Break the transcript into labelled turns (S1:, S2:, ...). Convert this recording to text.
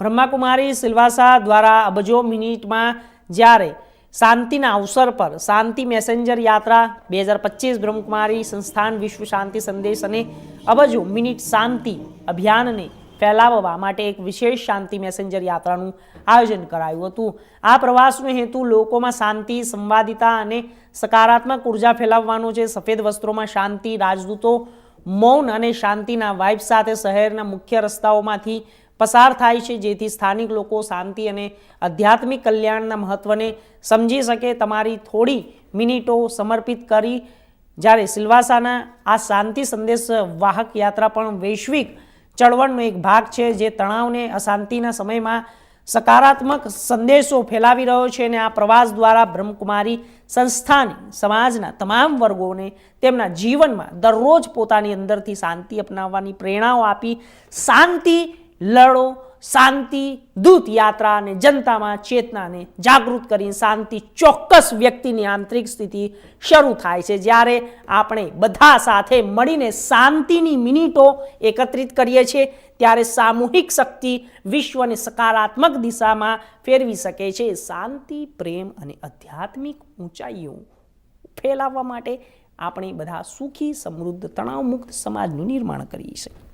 S1: બ્રહ્માકુમારી સિલવાસા દ્વારા અબજો મિનિટમાં જ્યારે શાંતિના અવસર પર શાંતિ મેસેન્જર યાત્રા બે હજાર પચીસ બ્રહ્મકુમારી સંસ્થાન વિશ્વ શાંતિ સંદેશ અને અબજો મિનિટ શાંતિ અભિયાનને ફેલાવવા માટે એક વિશેષ શાંતિ મેસેન્જર યાત્રાનું આયોજન કરાયું હતું. આ પ્રવાસનો હેતુ લોકોમાં શાંતિ, સંવાદિતા અને સકારાત્મક ઊર્જા ફેલાવવાનો છે. સફેદ વસ્ત્રોમાં શાંતિ, રાજદૂતો મૌન અને શાંતિના વાઇબ સાથે શહેરના મુખ્ય રસ્તાઓમાંથી પસાર થાય છે, જેથી સ્થાનિક લોકો શાંતિ અને આધ્યાત્મિક કલ્યાણના મહત્વને સમજી શકે. તમારી થોડી મિનિટો સમર્પિત કરી. જ્યારે સિલવાસાના આ શાંતિ સંદેશ વાહક યાત્રા પણ વૈશ્વિક ચળવળનો એક ભાગ છે, જે તણાવને અશાંતિના સમયમાં સકારાત્મક સંદેશો ફેલાવી રહ્યો છે અને આ પ્રવાસ દ્વારા બ્રહ્મકુમારી સંસ્થાની, સમાજના તમામ વર્ગોને તેમના જીવનમાં દરરોજ પોતાની અંદરથી શાંતિ અપનાવવાની પ્રેરણાઓ આપી. શાંતિ લડો, શાંતિ, દૂત યાત્રા અને જનતામાં ચેતનાને જાગૃત કરીને શાંતિ ચોક્કસ વ્યક્તિની આંતરિક સ્થિતિ શરૂ થાય છે. જ્યારે આપણે બધા સાથે મળીને શાંતિની મિનિટો એકત્રિત કરીએ છીએ, ત્યારે સામૂહિક શક્તિ વિશ્વને સકારાત્મક દિશામાં ફેરવી શકે છે. શાંતિ, પ્રેમ અને આધ્યાત્મિક ઊંચાઈઓ ફેલાવવા માટે આપણે બધા સુખી, સમૃદ્ધ, તણાવમુક્ત સમાજનું નિર્માણ કરીએ છીએ.